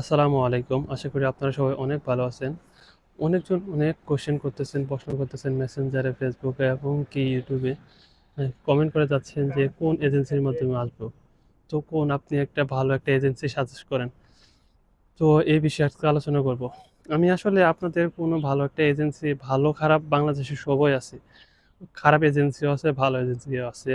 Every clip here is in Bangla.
আসসালামু আলাইকুম। আশা করি আপনারা সবাই অনেক ভালো আছেন। অনেকজন অনেক কোশ্চেন করতেছেন, প্রশ্ন করতেছেন মেসেঞ্জারে ফেসবুকে এবং কি ইউটিউবে কমেন্ট করে যাচ্ছেন যে কোন এজেন্সির মাধ্যমে আসব? তো কোন আপনি একটা ভালো একটা এজেন্সি সাজেস্ট করেন? তো এই বিষয়ে আজকে আলোচনা করব। আমি আসলে আপনাদের কোনো ভালো একটা এজেন্সি ভালো, খারাপ বাংলাদেশে সবই আছে। খারাপ এজেন্সিও আছে, ভালো এজেন্সিও আছে।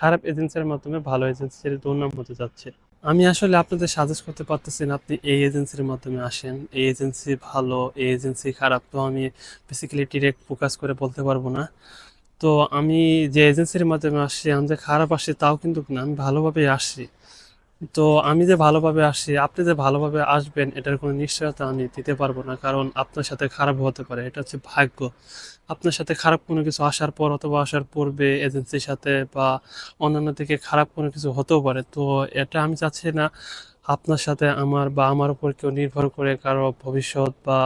খারাপ এজেন্সির মাধ্যমে ভালো এজেন্সির দুর্নাম হতে যাচ্ছে। আমি আসলে আপনাদের সাজেস্ট করতে পারতেছি না আপনি এই এজেন্সির মাধ্যমে আসেন। এই এজেন্সি ভালো, এই এজেন্সি খারাপ, তো আমি বেসিক্যালি ডিরেক্ট ফোকাস করে বলতে পারব না। তো আমি যে এজেন্সির মাধ্যমে আসছি আমি যে খারাপ আসছি তাও কিন্তু না, আমি ভালোভাবেই আসছি তো আমি যে ভালোভাবে আসছি আপনি যে ভালোভাবে আসবেন, এটার কোনো নিশ্চয়তা আমি দিতে পারব না। কারণ আপনার সাথে খারাপ হতে পারে, এটা হচ্ছে ভাগ্য। আপনার সাথে খারাপ কোনো কিছু আসার পর অথবা আসার পূর্বে এজেন্সির সাথে বা অন্যান্য থেকে খারাপ কোনো কিছু হতেও পারে। তো এটা আমি চাচ্ছি না আপনার সাথে আমার বা আমার উপর কেউ নির্ভর করে কারও ভবিষ্যৎ বা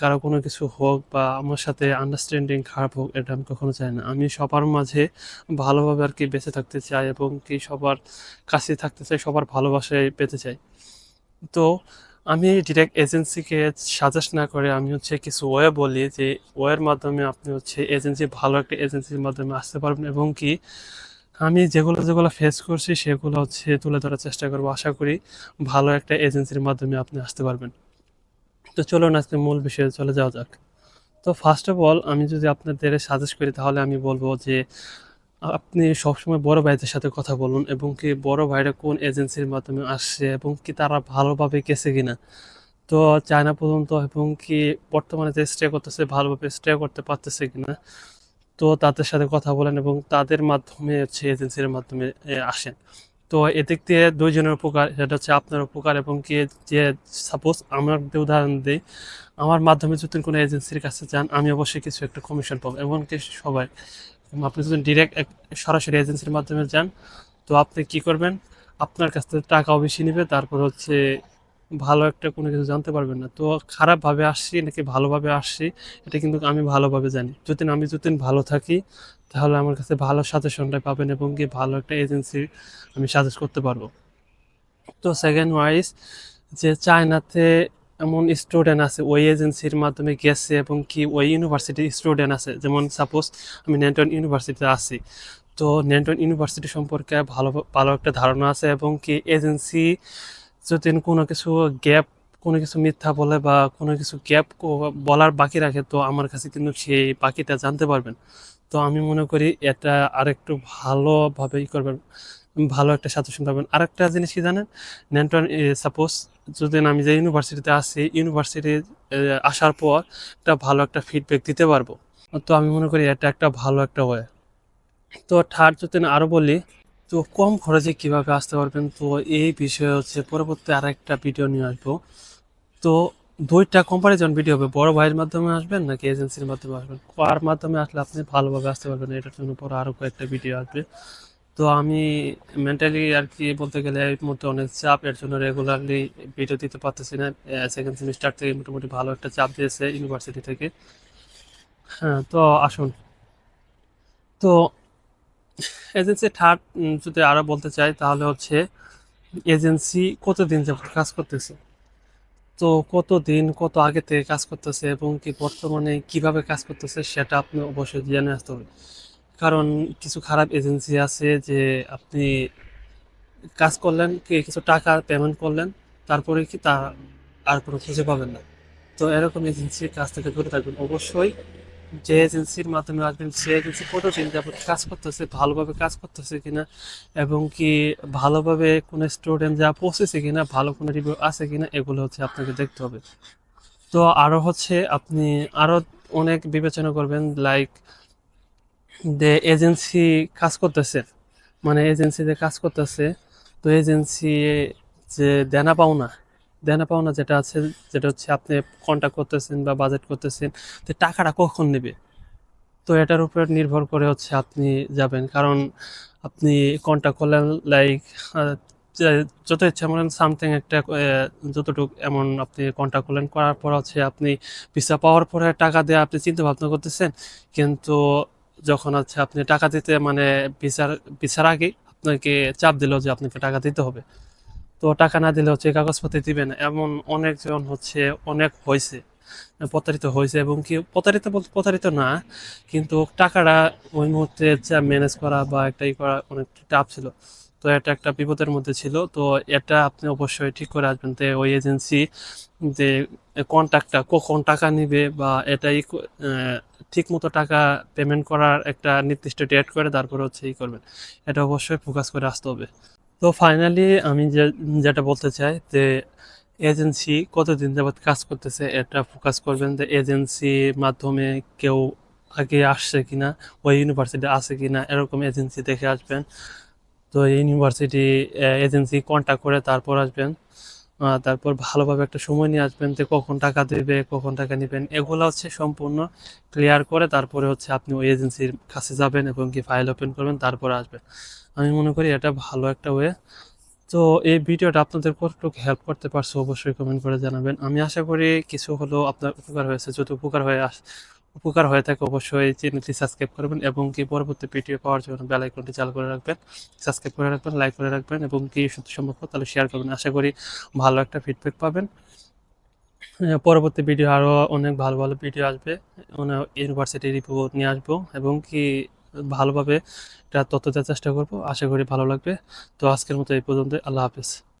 কারও কোনো কিছু হোক বা আমার সাথে আন্ডারস্ট্যান্ডিং খারাপ হোক, এটা আমি কখনো চাই না। আমি সবার মাঝে ভালোভাবে আর কি বেঁচে থাকতে চাই এবং কি সবার কাছে থাকতে চাই, সবার ভালোবাসায় পেতে চাই। তো আমি ডিরেক্ট এজেন্সিকে সাজেস্ট না করে আমি হচ্ছে কিছু ওয়ে বলি যে, ওয়ের মাধ্যমে আপনি হচ্ছে এজেন্সি ভালো একটা এজেন্সির মাধ্যমে আসতে পারবেন এবং কি আমি যেগুলো যেগুলো ফেস করছি সেগুলো হচ্ছে তুলে ধরার চেষ্টা করব। আশা করি ভালো একটা এজেন্সির মাধ্যমে আপনি আসতে পারবেন। তো চলুন আজকে মূল বিষয়ে চলে যাওয়া যাক। তো ফার্স্ট অফ অল আমি যদি আপনাদের সাজেস্ট করি, তাহলে আমি বলব যে, আপনি সবসময় বড় ভাইদের সাথে কথা বলুন এবং কি বড় ভাইরা কোন এজেন্সির মাধ্যমে আসছে এবং কি তারা ভালোভাবে গেছে কিনা। তো চায়না পর্যন্ত এবং কি বর্তমানে যে স্টে করতেছে, ভালোভাবে স্টে করতে পারতেছে কিনা, তো তাদের সাথে কথা বলেন এবং তাদের মাধ্যমে হচ্ছে এজেন্সির মাধ্যমে আসেন। তো এদিক থেকে দুইজনের উপকার, সেটা হচ্ছে আপনার উপকার এবং কি যে সাপোজ আমরা উদাহরণ দিই, আমার মাধ্যমে যদি কোনো এজেন্সির কাছে যান, আমি অবশ্যই কিছু একটা কমিশন পাবো এমনকি সবাই। আপনি যদি ডিরেক্ট সরাসরি এজেন্সির মাধ্যমে যান, তো আপনি কি করবেন? আপনার কাছ থেকে টাকাও বেশি নেবে, তারপর হচ্ছে ভালো একটা কোনো কিছু জানতে পারবেন না। তো খারাপভাবে আসছি নাকি ভালোভাবে আসছি, এটা কিন্তু আমি ভালোভাবে জানি। যদি আমি যদি ভালো থাকি, তাহলে আমার কাছে ভালো সাজেশনটা পাবেন এবং কি ভালো একটা এজেন্সি আমি সাজেস্ট করতে পারব। তো সেকেন্ড ওয়াইজ যে চায়নাতে এমন স্টুডেন্ট আছে, ওই এজেন্সির মাধ্যমে গেছে এবং কি ওই ইউনিভার্সিটির স্টুডেন্ট আছে। যেমন সাপোজ আমি ন্যান্টন ইউনিভার্সিটিতে আছি। তো ন্যান্টন ইউনিভার্সিটি সম্পর্কে ভালো ভালো একটা ধারণা আছে এবং কি এজেন্সি যদি কোনো কিছু গ্যাপ কোনো কিছু মিথ্যা বলে বা কোনো কিছু গ্যাপ বলার বাকি রাখে, তো আমার কাছে কিন্তু সেই বাকিটা জানতে পারবেন। তো আমি মনে করি এটা আরেকটু ভালোভাবে ই করবেন, ভালো একটা সাজেশন পাবেন। আরেকটা জিনিস কি জানেন? ন্যান্টন সাপোজ যদি আমি যে ইউনিভার্সিটিতে আসি ইউনিভার্সিটি আসার পর একটা ভালো একটা ফিডব্যাক দিতে পারব। তো আমি মনে করি এটা একটা ভালো একটা ওয়ে তো থার্ড যদি আরও বলি তো কম খরচে কীভাবে আসতে পারবেন? তো এই বিষয়ে হচ্ছে পরবর্তী আরেকটা ভিডিও নিয়ে আসব। তো দুইটা কম্পারিজন ভিডিও হবে, বড় ভাইয়ের মাধ্যমে আসবেন নাকি এজেন্সির মাধ্যমে আসবেন? কার মাধ্যমে আসলে আপনি ভালোভাবে আসতে পারবেন, এটার জন্য পরে আরও কয়েকটা ভিডিও আসবে। তো আমি মেন্টালি আর কি বলতে গেলে এই মুহূর্তে অনেক চাপ, এর জন্য রেগুলারলি ভিডিও দিতে পারতেছি না। সেকেন্ড সেমিস্টার থেকে মোটামুটি ভালো একটা চাপ দিয়েছে ইউনিভার্সিটি থেকে। হ্যাঁ তো আসুন। তো এজেন্সি থার্ড যদি আরও বলতে চাই, তাহলে হচ্ছে এজেন্সি কতদিন যাবত কাজ করতেছে? তো কত দিন কত আগে থেকে কাজ করতেছে এবং কি বর্তমানে কীভাবে কাজ করতেছে সেটা আপনি অবশ্যই জেনে আসতে হবে। কারণ কিছু খারাপ এজেন্সি আছে যে আপনি কাজ করলেন, কি কিছু টাকা পেমেন্ট করলেন, তারপরে কি তা আর কোনো খুঁজে পাবেন না। তো এরকম এজেন্সির কাজ থেকে দূরে থাকবেন। অবশ্যই যে এজেন্সির মাধ্যমে আসবেন, সে এজেন্সি কতদিন যাবত কাজ করতেছে, ভালোভাবে কাজ করতেছে কিনা এবং কি ভালোভাবে কোনো স্টুডেন্ট যা পৌঁছেছে কিনা, ভালো কোনো রিভিউ আছে কিনা, এগুলো হচ্ছে আপনাকে দেখতে হবে। তো আরও হচ্ছে আপনি আরও অনেক বিবেচনা করবেন লাইক যে এজেন্সি কাজ করতেছে মানে এজেন্সি যে কাজ করতেছে, তো এজেন্সি যে দেনা পাওনা দেনা পাওনা যেটা আছে, যেটা হচ্ছে আপনি কন্ট্যাক্ট করতেছেন বা বাজেট করতেছেন, তো টাকাটা কখন নেবে? তো এটার উপর নির্ভর করে হচ্ছে আপনি যাবেন। কারণ আপনি কন্ট্যাক্ট করলেন লাইক যত ইচ্ছা মনে সামথিং একটা যতটুকু এমন আপনি কন্ট্যাক্ট করলেন, করার পর হচ্ছে আপনি ভিসা পাওয়ার পরে টাকা দিয়ে আপনি চিন্তা ভাবনা করতেছেন। কিন্তু যখন হচ্ছে আপনি টাকা দিতে মানে ভিসার ভিসার আগে আপনাকে চাপ দিল যে আপনাকে টাকা দিতে হবে। তো টাকা না দিলে হচ্ছে কাগজপত্র দিবে না। এমন অনেকজন হচ্ছে, অনেক হয়েছে, প্রতারিত হয়েছে এবং কি প্রতারিত প্রতারিত না, কিন্তু টাকাটা ওই মুহূর্তে যা ম্যানেজ করা বা একটা ই করা অনেক টাফ ছিল। তো এটা একটা বিপদের মধ্যে ছিল। তো এটা আপনি অবশ্যই ঠিক করে আসবেন তো ওই এজেন্সি যে কন্ট্যাক্টটা কখন টাকা নিবে বা এটাই ঠিক মতো টাকা পেমেন্ট করার একটা নির্দিষ্ট ডেট করে তারপরে হচ্ছে ই করবেন। এটা অবশ্যই ফোকাস করে আসতে হবে। তো ফাইনালি আমি যেটা বলতে চাই যে এজেন্সি কতদিন যাবৎ কাজ করতেছে এটা ফোকাস করবেন যে এজেন্সির মাধ্যমে কেউ আগে আসছে কিনা, ওই ইউনিভার্সিটি আছে কিনা, এরকম এজেন্সি দেখে আসবেন। তো ইউনিভার্সিটি এজেন্সি কন্ট্যাক্ট করে তারপর আসবেন। তারপর ভালোভাবে একটা সময় নিয়ে আসবেন যে কখন টাকা দেবে, কখন টাকা নেবেন, এগুলো হচ্ছে সম্পূর্ণ ক্লিয়ার করে তারপরে হচ্ছে আপনি ওই এজেন্সির কাছে যাবেন এবং কি ফাইল ওপেন করবেন, তারপরে আসবেন। আমি মনে করি এটা ভালো একটা ওয়ে তো এই ভিডিওটা আপনাদের কতটুকু হেল্প করতে পারছে অবশ্যই কমেন্ট করে জানাবেন। আমি আশা করি কিছু হলেও আপনার উপকার হয়েছে, যদি উপকার হয়ে আস উপকার হয়ে থাকে, অবশ্যই চ্যানেলটি সাবস্ক্রাইব করবেন এবং কি পরবর্তী ভিডিও পাওয়ার জন্য বেল আইকনটি চালু করে রাখবেন। সাবস্ক্রাইব করে রাখবেন লাইক করে রাখবেন এবং কি সত্যি সম্ভব তাহলে শেয়ার করবেন। আশা করি ভালো একটা ফিডব্যাক পাবেন। পরবর্তী ভিডিও আরও অনেক ভালো ভালো ভিডিও আসবে। ইউনিভার্সিটি রিপোর্ট নিয়ে আসব এবং কি ভালোভাবে এটা তথ্য দেওয়ার চেষ্টা করব। আশা করি ভালো লাগবে। তো আজকের মতো এই পর্যন্ত আল্লাহ হাফেজ।